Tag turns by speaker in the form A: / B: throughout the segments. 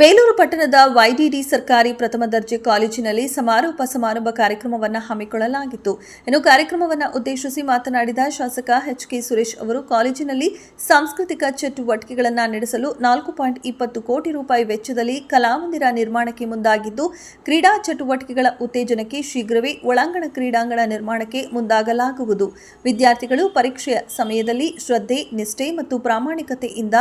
A: ಬೇಲೂರು ಪಟ್ಟಣದ ವೈಡಿಡಿ ಸರ್ಕಾರಿ ಪ್ರಥಮ ದರ್ಜೆ ಕಾಲೇಜಿನಲ್ಲಿ ಸಮಾರೋಪ ಸಮಾರಂಭ ಕಾರ್ಯಕ್ರಮವನ್ನು ಹಮ್ಮಿಕೊಳ್ಳಲಾಗಿತ್ತು. ಇನ್ನು ಕಾರ್ಯಕ್ರಮವನ್ನು ಉದ್ದೇಶಿಸಿ ಮಾತನಾಡಿದ ಶಾಸಕ ಎಚ್ ಕೆ ಸುರೇಶ್ ಅವರು, ಕಾಲೇಜಿನಲ್ಲಿ ಸಾಂಸ್ಕೃತಿಕ ಚಟುವಟಿಕೆಗಳನ್ನು ನಡೆಸಲು ನಾಲ್ಕು ಪಾಯಿಂಟ್ ಇಪ್ಪತ್ತು ಕೋಟಿ ರೂಪಾಯಿ ವೆಚ್ಚದಲ್ಲಿ ಕಲಾಮಂದಿರ ನಿರ್ಮಾಣಕ್ಕೆ ಮುಂದಾಗಿದ್ದು, ಕ್ರೀಡಾ ಚಟುವಟಿಕೆಗಳ ಉತ್ತೇಜನಕ್ಕೆ ಶೀಘ್ರವೇ ಒಳಾಂಗಣ ಕ್ರೀಡಾಂಗಣ ನಿರ್ಮಾಣಕ್ಕೆ ಮುಂದಾಗಲಾಗುವುದು. ವಿದ್ಯಾರ್ಥಿಗಳು ಪರೀಕ್ಷೆಯ ಸಮಯದಲ್ಲಿ ಶ್ರದ್ಧೆ, ನಿಷ್ಠೆ ಮತ್ತು ಪ್ರಾಮಾಣಿಕತೆಯಿಂದ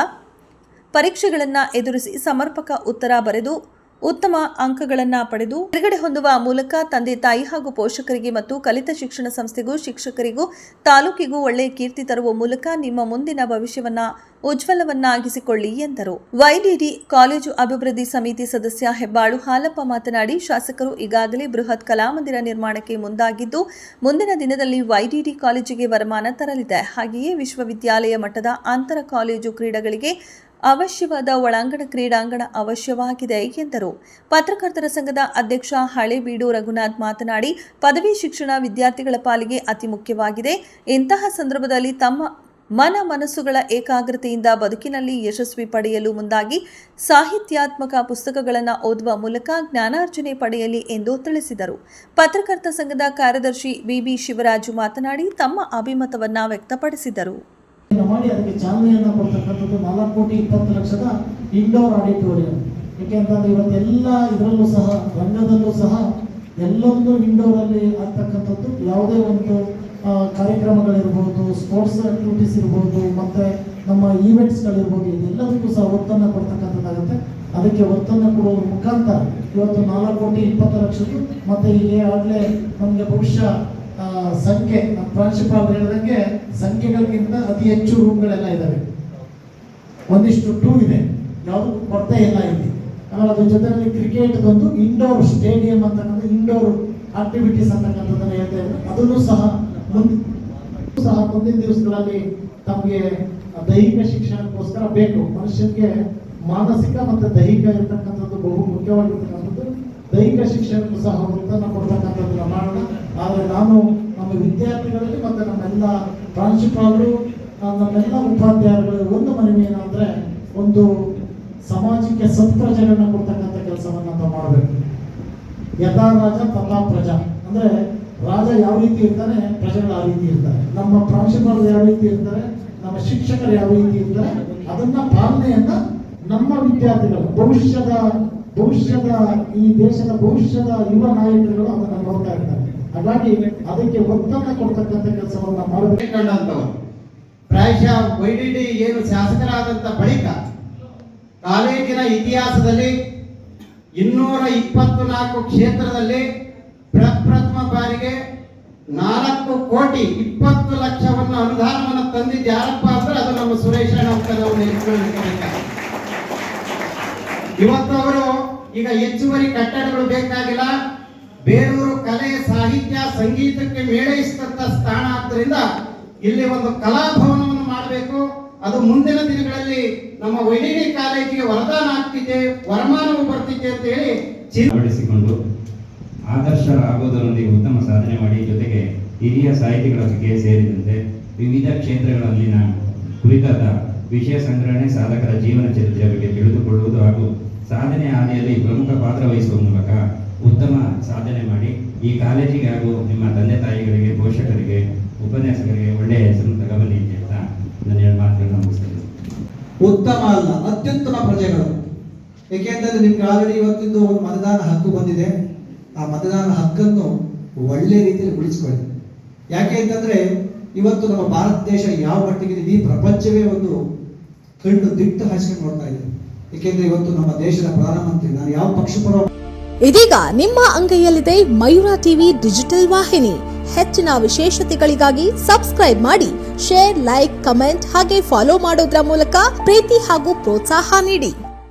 A: ಪರೀಕ್ಷೆಗಳನ್ನು ಎದುರಿಸಿ ಸಮರ್ಪಕ ಉತ್ತರ ಬರೆದು ಉತ್ತಮ ಅಂಕಗಳನ್ನು ಪಡೆದು ಬಿಡುಗಡೆ ಹೊಂದುವ ಮೂಲಕ ತಂದೆ ತಾಯಿ ಹಾಗೂ ಪೋಷಕರಿಗೆ ಮತ್ತು ಕಲಿತ ಶಿಕ್ಷಣ ಸಂಸ್ಥೆಗೂ ಶಿಕ್ಷಕರಿಗೂ ತಾಲೂಕಿಗೂ ಒಳ್ಳೆಯ ಕೀರ್ತಿ ತರುವ ಮೂಲಕ ನಿಮ್ಮ ಮುಂದಿನ ಭವಿಷ್ಯವನ್ನ ಉಜ್ವಲವನ್ನಾಗಿಸಿಕೊಳ್ಳಿ ಎಂದರು. ವೈಡಿಡಿ ಕಾಲೇಜು ಅಭಿವೃದ್ಧಿ ಸಮಿತಿ ಸದಸ್ಯ ಹೆಬ್ಬಾಳು ಹಾಲಪ್ಪ ಮಾತನಾಡಿ, ಶಾಸಕರು ಈಗಾಗಲೇ ಬೃಹತ್ ಕಲಾಮಂದಿರ ನಿರ್ಮಾಣಕ್ಕೆ ಮುಂದಾಗಿದ್ದು, ಮುಂದಿನ ದಿನದಲ್ಲಿ ವೈಡಿಡಿ ಕಾಲೇಜಿಗೆ ವರಮಾನ ತರಲಿದೆ. ಹಾಗೆಯೇ ವಿಶ್ವವಿದ್ಯಾಲಯ ಮಟ್ಟದ ಅಂತರ ಕಾಲೇಜು ಕ್ರೀಡೆಗಳಿಗೆ ಅವಶ್ಯವಾದ ಒಳಾಂಗಣ ಕ್ರೀಡಾಂಗಣ ಅವಶ್ಯವಾಗಿದೆ ಎಂದರು. ಪತ್ರಕರ್ತರ ಸಂಘದ ಅಧ್ಯಕ್ಷ ಹಳೇಬೀಡು ರಘುನಾಥ್ ಮಾತನಾಡಿ, ಪದವಿ ಶಿಕ್ಷಣ ವಿದ್ಯಾರ್ಥಿಗಳ ಪಾಲಿಗೆ ಅತಿ ಮುಖ್ಯವಾಗಿದೆ. ಇಂತಹ ಸಂದರ್ಭದಲ್ಲಿ ತಮ್ಮ ಮನ ಮನಸ್ಸುಗಳ ಏಕಾಗ್ರತೆಯಿಂದ ಬದುಕಿನಲ್ಲಿ ಯಶಸ್ವಿ ಪಡೆಯಲು ಮುಂದಾಗಿ ಸಾಹಿತ್ಯಾತ್ಮಕ ಪುಸ್ತಕಗಳನ್ನು ಓದುವ ಮೂಲಕ ಜ್ಞಾನಾರ್ಜನೆ ಪಡೆಯಲಿ ಎಂದು ತಿಳಿಸಿದರು. ಪತ್ರಕರ್ತ ಸಂಘದ ಕಾರ್ಯದರ್ಶಿ ಬಿಬಿ ಶಿವರಾಜು ಮಾತನಾಡಿ, ತಮ್ಮ ಅಭಿಮತವನ್ನು ವ್ಯಕ್ತಪಡಿಸಿದರು.
B: ಮಾಡಿ ಅದಕ್ಕೆ ಚಾಲನೆಯನ್ನ ಕೊಡ್ತಕ್ಕಂಥದ್ದು ನಾಲ್ಕು ಕೋಟಿ ಇಪ್ಪತ್ತು ಲಕ್ಷದ ಇಂಡೋರ್ ಆಡಿಟೋರಿಯಂ ಯಾಕೆಂತಂದ್ರೆ ಇವತ್ತೆಲ್ಲ ಇದರಲ್ಲೂ ಸಹ, ರಂಗದಲ್ಲೂ ಸಹ ಎಲ್ಲೊಂದು ಇಂಡೋರ್ ಅಲ್ಲಿ ಆಗ್ತಕ್ಕಂಥದ್ದು ಯಾವುದೇ ಒಂದು ಕಾರ್ಯಕ್ರಮಗಳಿರ್ಬೋದು ಸ್ಪೋರ್ಟ್ಸ್ ಆಕ್ಟಿವಿಟೀಸ್ ಇರ್ಬೋದು, ಮತ್ತೆ ನಮ್ಮ ಈವೆಂಟ್ಸ್ಗಳಿರ್ಬೋದು ಇದೆಲ್ಲದಕ್ಕೂ ಸಹ ಒತ್ತನ್ನು ಕೊಡ್ತಕ್ಕಂಥದ್ದಾಗುತ್ತೆ. ಅದಕ್ಕೆ ಒತ್ತನ್ನು ಕೊಡುವ ಮುಖಾಂತರ ಇವತ್ತು ನಾಲ್ಕು ಕೋಟಿ ಇಪ್ಪತ್ತು ಲಕ್ಷದ್ದು ಮತ್ತೆ ಈಗ ಆಗಲೇ ನಮಗೆ ಬಹುಶಃ ಸಂಖ್ಯೆ, ನಮ್ಮ ಪ್ರಾಂಶುಪಾಲರು ಹೇಳಿದಂಗೆ ಸಂಖ್ಯೆಗಳಿಗಿಂತ ಅತಿ ಹೆಚ್ಚು ರೂಮ್ಗಳೆಲ್ಲ ಇದ್ದಾವೆ ಒಂದಿಷ್ಟು ಟೂ ಇದೆ. ಯಾವುದು ಕೊರತೆ ಇಲ್ಲ ಇಲ್ಲಿ. ಆಮೇಲೆ ಅದ್ರ ಜೊತೆಯಲ್ಲಿ ಕ್ರಿಕೆಟ್ ಒಂದು ಇಂಡೋರ್ ಸ್ಟೇಡಿಯಂ ಅಂತಕ್ಕಂಥ ಇಂಡೋರ್ ಆಕ್ಟಿವಿಟೀಸ್ ಅಂತಕ್ಕಂಥದ್ದನ್ನು ಹೇಳ್ತಾ ಇದ್ದಾರೆ. ಅದನ್ನು ಸಹ ಮುಂದೆ ಸಹ ಮುಂದಿನ ದಿವಸಗಳಲ್ಲಿ ತಮಗೆ ದೈಹಿಕ ಶಿಕ್ಷಣಕ್ಕೋಸ್ಕರ ಬೇಕು. ಮನುಷ್ಯನಿಗೆ ಮಾನಸಿಕ ಮತ್ತು ದೈಹಿಕ ಇರತಕ್ಕಂಥದ್ದು ಬಹು ಮುಖ್ಯವಾಗಿರ್ತಕ್ಕಂಥದ್ದು. ದೈಹಿಕ ಶಿಕ್ಷಣಕ್ಕೂ ಸಹ ಒತ್ತನ್ನು ಕೊಡ್ತಕ್ಕಂಥದ್ದನ್ನ ಮಾಡೋಣ. ಆದರೆ ನಾನು ನಮ್ಮ ವಿದ್ಯಾರ್ಥಿಗಳಲ್ಲಿ ಮತ್ತು ನಮ್ಮೆಲ್ಲ ಪ್ರಾಂಶುಪಾಲರು ನಮ್ಮೆಲ್ಲ ಉಪಾಧ್ಯಾಯರುಗಳು ಒಂದು ಮನವಿ ಏನಂದರೆ ಒಂದು ಸಮಾಜಕ್ಕೆ ಸತ್ಪ್ರಜೆಗಳನ್ನ ಕೊಡ್ತಕ್ಕಂಥ ಕೆಲಸವನ್ನ ನಾವು ಮಾಡಬೇಕು. ಯಥಾ ರಾಜ, ತಥಾ ಪ್ರಜಾ. ಅಂದರೆ ರಾಜ ಯಾವ ರೀತಿ ಇರ್ತಾನೆ, ಪ್ರಜೆಗಳು ಆ ರೀತಿ ಇರ್ತಾರೆ. ನಮ್ಮ ಪ್ರಾಂಶುಪಾಲರು ಯಾವ ರೀತಿ ಇರ್ತಾರೆ, ನಮ್ಮ ಶಿಕ್ಷಕರು ಯಾವ ರೀತಿ ಇರ್ತಾರೆ, ಅದನ್ನ ಪಾಲನೆಯನ್ನ ನಮ್ಮ ವಿದ್ಯಾರ್ಥಿಗಳು, ಭವಿಷ್ಯದ ಭವಿಷ್ಯದ ಈ ದೇಶದ ಭವಿಷ್ಯದ ಯುವ ನಾಯಕರುಗಳು ಅದನ್ನು ನೋಡ್ತಾ ಇರ್ತಾರೆ. ಹಾಗಾಗಿ ಅದಕ್ಕೆ ಒತ್ತಡ ಕೊಡ್ತಕ್ಕಂಥ ಕೆಲಸವನ್ನ ಮಾಡಬೇಕು
C: ವೈ ಪ್ರಾಯಶಃ ಡಿ ಏನು ಶಾಸಕರಾದಂಥ ಬಳಿಕ ಕಾಲೇಜಿನ ಇತಿಹಾಸದಲ್ಲಿ ಇನ್ನೂರ ಇಪ್ಪತ್ತು ನಾಲ್ಕು ಕ್ಷೇತ್ರದಲ್ಲಿ ಪ್ರಪ್ರಥಮ ಬಾರಿಗೆ ನಾಲ್ಕು ಕೋಟಿ ಇಪ್ಪತ್ತು ಲಕ್ಷವನ್ನು ಅನುದಾನವನ್ನು ತಂದಿದ್ದು ಯಾರಪ್ಪ ಅಂದ್ರೆ ಅದು ನಮ್ಮ ಸುರೇಶ. ಇವತ್ತು ಅವರು ಈಗ ಹೆಚ್ಚುವರಿ ಕಟ್ಟಡಗಳು ಬೇಕಾಗಿಲ್ಲ. ಬೇಲೂರು ಕಲೆ ಸಾಹಿತ್ಯ ಸಂಗೀತಕ್ಕೆ ಮೇಳೈಸಿದಂತ ಸ್ಥಾನ ಆದ್ದರಿಂದ ಇಲ್ಲಿ ಒಂದು ಕಲಾಭವನವನ್ನು ಮಾಡಬೇಕು. ಅದು ಮುಂದಿನ ದಿನಗಳಲ್ಲಿ ನಮ್ಮ ವೈಡಿಡಿ ಕಾಲೇಜಿಗೆ ವರದಾನ ಆಗ್ತಿದೆ, ವರಮಾನವು ಬರ್ತಿದೆ ಅಂತ ಹೇಳಿ ಚಿಂತೆ
D: ಆದರ್ಶ ಆಗೋದರೊಂದಿಗೆ ಉತ್ತಮ ಸಾಧನೆ ಮಾಡಿ, ಜೊತೆಗೆ ಹಿರಿಯ ಸಾಹಿತಿಗಳ ಬಗ್ಗೆ ಸೇರಿದಂತೆ ವಿವಿಧ ಕ್ಷೇತ್ರಗಳಲ್ಲಿನ ಕುರಿತಾದ ವಿಷಯ ಸಂಗ್ರಹಣೆ ಸಾಧಕರ ಜೀವನ ಚರಿತ್ರೆಯ ಬಗ್ಗೆ ತಿಳಿದುಕೊಳ್ಳುವುದು ಹಾಗೂ ಸಾಧನೆ ಹಾದಿಯಲ್ಲಿ ಪ್ರಮುಖ ಪಾತ್ರ ವಹಿಸುವ ಮೂಲಕ ಉತ್ತಮ ಸಾಧನೆ ಮಾಡಿ ಈ ಕಾಲೇಜಿಗೆ ಹಾಗೂ ನಿಮ್ಮ ತಂದೆ ತಾಯಿಗಳಿಗೆ, ಪೋಷಕರಿಗೆ, ಉಪನ್ಯಾಸಕರಿಗೆ ಒಳ್ಳೆಯ ಹೆಸರು ತಗಬನ್ನಿ ಅಂತ ನನ್ನ ಎರಡು ಮಾತುಗಳನ್ನು ಮುಗಿಸ್ತೇನೆ.
E: ಉತ್ತಮ ಅಲ್ಲ, ಅತ್ಯುತ್ತಮ ಪ್ರಜೆಗಳು. ಏಕೆಂದರೆ ನಿಮ್ಗೆ ಆಲ್ರೆಡಿ ಇವತ್ತಿಂದು ಒಂದು ಮತದಾನ ಹಕ್ಕು ಬಂದಿದೆ. ಆ ಮತದಾನ ಹಕ್ಕನ್ನು ಒಳ್ಳೆ ರೀತಿಯಲ್ಲಿ ಉಳಿಸ್ಕೊಳ್ಳಿ. ಯಾಕೆ ಅಂತಂದ್ರೆ ಇವತ್ತು ನಮ್ಮ ಭಾರತ ದೇಶ ಯಾವ ಮಟ್ಟಿಗೆ ಇಡೀ ಪ್ರಪಂಚವೇ ಒಂದು ಕಣ್ಣು ದಿಟ್ಟು ಹಾಸ್ಕೊಂಡು ನೋಡ್ತಾ ಇದೆ. ಏಕೆಂದ್ರೆ ಇವತ್ತು ನಮ್ಮ ದೇಶದ ಪ್ರಧಾನಮಂತ್ರಿ ನಾನು ಯಾವ ಪಕ್ಷ ಪರ
F: ಇದೀಗ ನಿಮ್ಮ ಅಂಗೈಯಲ್ಲಿದೆ ಮಯೂರ ಟಿವಿ ಡಿಜಿಟಲ್ ವಾಹಿನಿ. ಹೆಚ್ಚಿನ ವಿಶೇಷತೆಗಳಿಗಾಗಿ ಸಬ್ಸ್ಕ್ರೈಬ್ ಮಾಡಿ, ಶೇರ್, ಲೈಕ್, ಕಮೆಂಟ್ ಹಾಗೆ ಫಾಲೋ ಮಾಡೋದ್ರ ಮೂಲಕ ಪ್ರೀತಿ ಹಾಗೂ ಪ್ರೋತ್ಸಾಹ ನೀಡಿ.